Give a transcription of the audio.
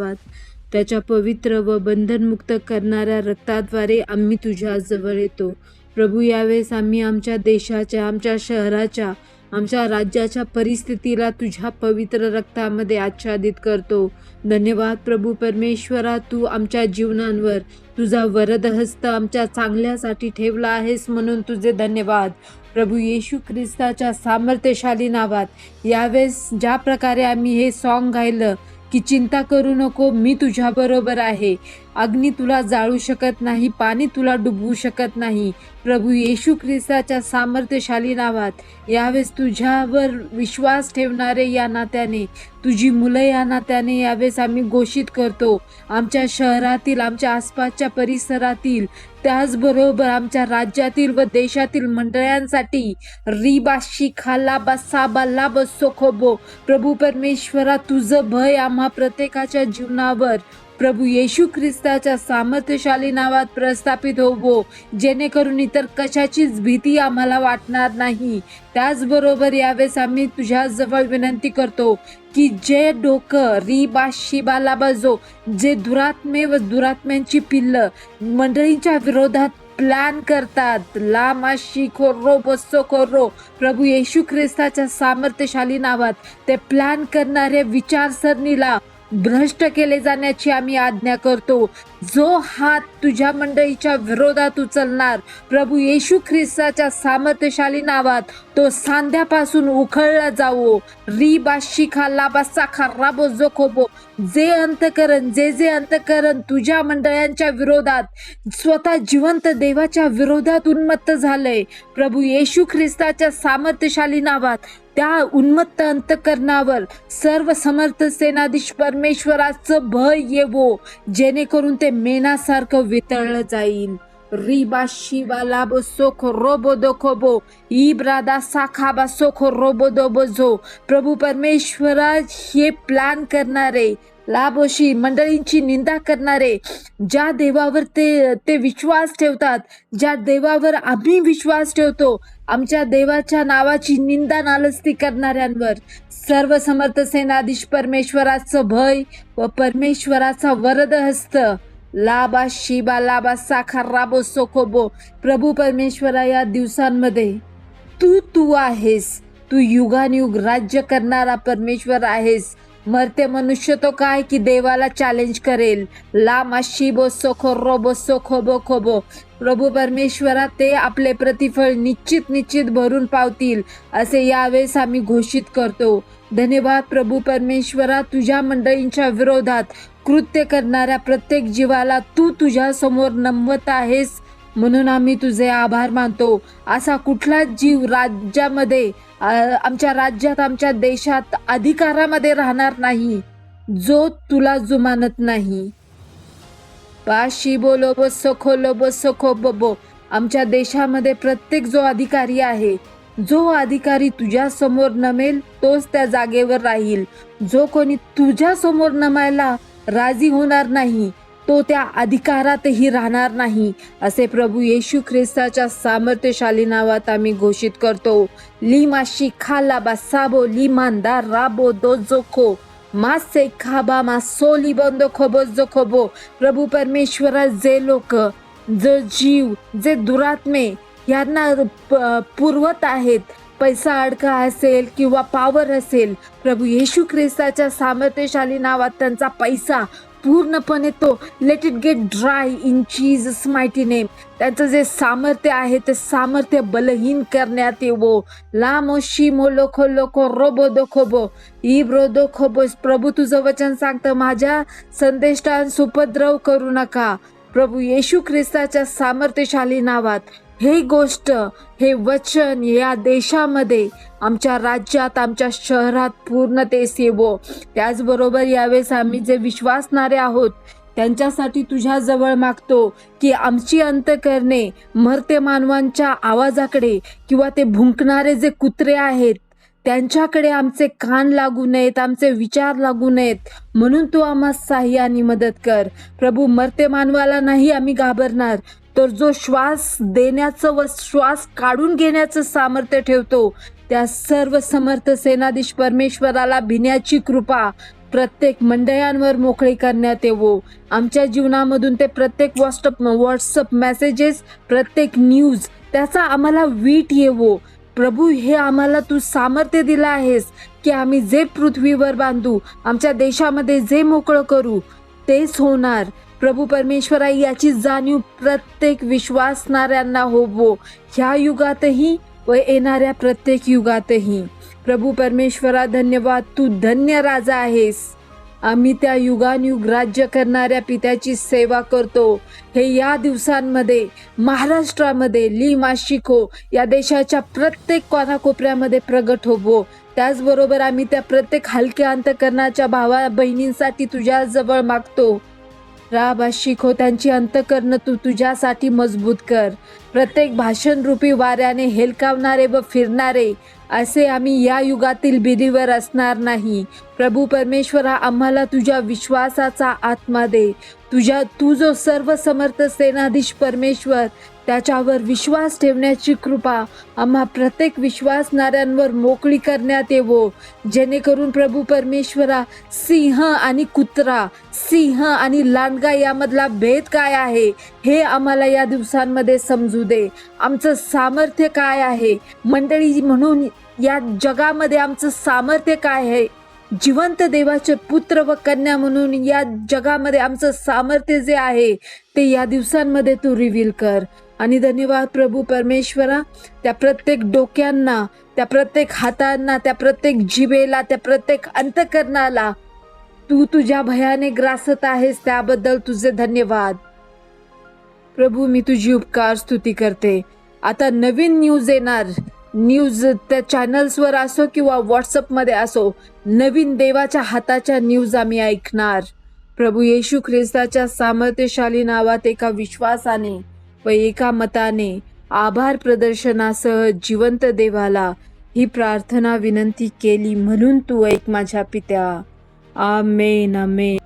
नावात त्याच्या पवित्र व बंधनमुक्त करणाऱ्या रक्ताद्वारे आम्ही तुझ्याजवळ येतो. प्रभू यावेळेस आम्ही आमच्या देशाच्या आमच्या शहराच्या आमच्या राज्याच्या परिस्थितीला तुझ्या पवित्र रक्तामध्ये आच्छादित करतो. धन्यवाद प्रभू परमेश्वरा तू आमच्या जीवनांवर तुझा वरदहस्त आमच्या चांगल्यासाठी ठेवला आहेस म्हणून तुझे धन्यवाद. प्रभू येशू ख्रिस्ताच्या सामर्थ्यशाली नावात यावेळेस ज्या प्रकारे आम्ही हे सॉन्ग गायलं की चिंता करू नको मी तुझ्याबरोबर आहे. अग्नी तुला जाळू शकत नाही पाणी तुला डुबवू शकत नाही. प्रभू येशू ख्रिस्ताच्या सामर्थ्यशाली नावात यावेळेस तुझ्यावर विश्वास ठेवणारे या नात्याने तुझी मुलं या नात्याने यावेळेस आम्ही घोषित करतो. आमच्या शहरातील आमच्या आसपासच्या परिसरातील त्याचबरोबर आमच्या राज्यातील व देशातील मंडळांसाठी रिबाशी खाला बसा बल्ला बसो खोबो प्रभू परमेश्वरा तुझं भय आम्हा प्रत्येकाच्या जीवनावर प्रभू येशू ख्रिस्ताच्या सामर्थ्यशाली नावात प्रस्थापित होवो. जेणेकरून इतर कशाचीच भीती आम्हाला वाटणार नाही. त्याचबरोबर यावेळेस आम्ही तुझ्याजवळ विनंती करतो की जे डोकं री बा शिबा लाबाजो जे दुरात्मे व दुरात्म्यांची पिल्लं मंडळींच्या विरोधात प्लॅन करतात. लामाशी खोर्रो बसो खोर्रो प्रभू येशू ख्रिस्ताच्या सामर्थ्यशाली नावात ते प्लॅन करणाऱ्या विचारसरणीला भ्रष्ट केले जाण्याची आम्ही आज्ञा करतो. जो हात तुझ्या मंडळीच्या विरोधात उचलणार प्रभू येशू ख्रिस्ताच्या सामर्थ्यशाली नावात तो सांध्यापासून उखळला जावो. री बाशी लाबासा बासा जो खोबो जे अंतकरण जे जे अंतकरण तुझ्या मंडळांच्या विरोधात स्वतः जिवंत देवाच्या विरोधात उन्मत्त झालंय. प्रभू येशू ख्रिस्ताच्या सामर्थ्यशाली नावात त्या उन्मत्त अंतकरणावर सर्व समर्थ सेनाधीश परमेश्वराचं भय येवो. जेणेकरून ते मेनासारखं वितळलं जाईल रिबा शिबा लाबो सोखो रोबो दोखोबो इब्रादा साखाबा सोखो रोबो दोबो बोझो प्रभू परमेश्वरा हे प्लॅन करणारे लाभोशी मंडळींची निंदा करणारे ज्या देवावर ते ते विश्वास ठेवतात ज्या देवावर आम्ही विश्वास ठेवतो आमच्या देवाच्या नावाची निंदा नालस्ती करणाऱ्यांवर. सर्व समर्थ सेनाधीश परमेश्वराचं भय व परमेश्वराचा वरद हस्त लाबा शिबा लाबा साखा राबो सोखोबो. प्रभू परमेश्वरा या दिवसांमध्ये तू तू आहेस. तू युगानयुग राज्य करणारा परमेश्वर आहेस. मरते मनुष्य तो काय की देवाला चॅलेंज करेल? लामा शिबो सोखो रोबो सोखो बो खोबो प्रभू परमेश्वरा ते आपले प्रतिफळ निश्चित निश्चित भरून पावतील असे यावेळेस आम्ही घोषित करतो. धन्यवाद प्रभू परमेश्वरा तुझ्या मंडळींच्या विरोधात कृत्य करणाऱ्या प्रत्येक जीवाला तू तुझ्या समोर नमवत आहेस. म्हणून आम्ही तुझे आभार मानतो. असा कुठलाच जीव राज्यामध्ये आमच्या राज्यात आमच्या देशात अधिकारामध्ये राहणार नाही जो तुला जुमानत नाही. पाशी बोलो बो सखो लो बो सखो बबो आमच्या देशामध्ये प्रत्येक जो अधिकारी आहे जो अधिकारी तुझ्या समोर नमेल तोच त्या जागेवर राहील. जो कोणी तुझ्या समोर नमायला राजी होणार नाही तो त्या अधिकारातही राहणार नाही असे प्रभू येशू ख्रिस्ताच्या सामर्थ्यशाली नावात आम्ही घोषित करतो. लिमाशी खाला बासाबो लिमांदा राबो दो जोखो मासे खाबा मा सोली बंद खोबो जो खोबो। प्रभू परमेश्वरा जे लोक जो जीव जे दुरात्मे यांना प- पुरवत आहेत पैसा अडका असेल किंवा पावर असेल प्रभू येशू ख्रिस्ताच्या सामर्थ्यशाली नावात त्यांचा पैसा पूर्णपणे तो let it get dry in चीज माहिती नेम त्यांचं जे सामर्थ्य आहे ते सामर्थ्य बलहीन करण्यात येवो. लामो शिमो लोखो लोखो रोबो दोखोबो इब्रो दोखोबो प्रभू तुझं वचन सांगतं माझ्या संदेष्टांस उपद्रव करू नका. प्रभू येशू ख्रिस्ताच्या सामर्थ्यशाली नावात. हे गोष्ट हे वचन या देशामध्ये आमच्या राज्यात आमच्या शहरात पूर्णतेस येवो त्याचबरोबर यावेळेस आम्ही जे विश्वासणारे आहोत त्यांच्यासाठी तुझ्याजवळ मागतो की आमची अंतकरणे मरते मानवांच्या आवाजाकडे किंवा ते भुंकणारे जे कुत्रे आहेत त्यांच्याकडे आमचे कान लागू नयेत आमचे विचार लागू नयेत. म्हणून तू आम्हा सहाय्याने मदत कर. प्रभू मरते मानवाला नाही आम्ही घाबरणार. तर जो श्वास देण्याचं व श्वास काढून घेण्याचं सामर्थ्य ठेवतो त्या सर्व समर्थ सेनाधीश परमेश्वराला भिण्याची कृपा प्रत्येक मंडळांवर मोकळी करण्यात येवो. आमच्या जीवनामधून ते प्रत्येक व्हॉट्सअप व्हॉट्सअप मेसेजेस प्रत्येक न्यूज त्याचा आम्हाला वीट येवो. प्रभू हे आम्हाला तू सामर्थ्य दिलं आहेस की आम्ही जे पृथ्वीवर बांधू आमच्या देशामध्ये जे मोकळं करू तेच होणार. प्रभू परमेश्वरा याची जाणीव प्रत्येक विश्वासणाऱ्यांना होवो. ह्या युगातही व येणाऱ्या प्रत्येक युगातही. प्रभू परमेश्वरा धन्यवाद. तू धन्य राजा आहेस. आम्ही त्या युगानयुग राज्य करणाऱ्या पित्याची सेवा करतो. हे या दिवसांमध्ये महाराष्ट्रामध्ये ली शिको या देशाच्या प्रत्येक कोणाकोपऱ्यामध्ये प्रगट होवो. त्याचबरोबर आम्ही त्या प्रत्येक हलक्या अंतकरणाच्या भावा बहिणींसाठी तुझ्या जवळ मागतो. राब शिखो त्यांची अंतकरण तू तुझ्यासाठी मजबूत कर. प्रत्येक भाषण रूपी वाऱ्याने हेलकावणारे व फिरणारे असे आम्ही या युगातील बिलीवर असणार नाही. प्रभू परमेश्वरा आम्हाला तुझ्या विश्वासाचा आत्मा दे. तुझ्या तू जो सर्व समर्थ सेनाधीश परमेश्वर त्याच्यावर विश्वास ठेवण्याची कृपा आम्हा प्रत्येक विश्वासणाऱ्यांवर मोकळी करण्यात येवो. जेणेकरून प्रभू परमेश्वरा सिंह आणि कुत्रा सिंह आणि लांडगा यामधला भेद काय आहे हे आम्हाला या दिवसांमध्ये समजू दे. आमचं सामर्थ्य काय आहे? मंडळी म्हणून या जगामध्ये आमचं सामर्थ्य काय आहे? जिवंत देवाचे पुत्र व कन्या म्हणून या जगामध्ये आमचं सामर्थ्य जे आहे ते या दिवसांमध्ये तू रिव्हील कर. आणि धन्यवाद प्रभू परमेश्वरा त्या प्रत्येक डोक्यांना त्या प्रत्येक हातांना त्या प्रत्येक जिभेला त्या प्रत्येक अंतकरणाला तू तुझ्या भयाने ग्रासत आहेस त्याबद्दल तुझे धन्यवाद. प्रभू मी तुझी उपकार स्तुती करते. आता नवीन न्यूज येणार. न्यूज त्या चॅनल्सवर असो किंवा व्हॉट्सअपमध्ये असो नवीन देवाच्या हाताच्या न्यूज आम्ही ऐकणार. प्रभू येशू ख्रिस्ताच्या सामर्थ्यशाली नावात एका विश्वासाने व एका मताने आभार प्रदर्शनासह जिवंत देवाला ही प्रार्थना विनंती केली म्हणून तू ऐक माझ्या पित्या. आमेन आमेन.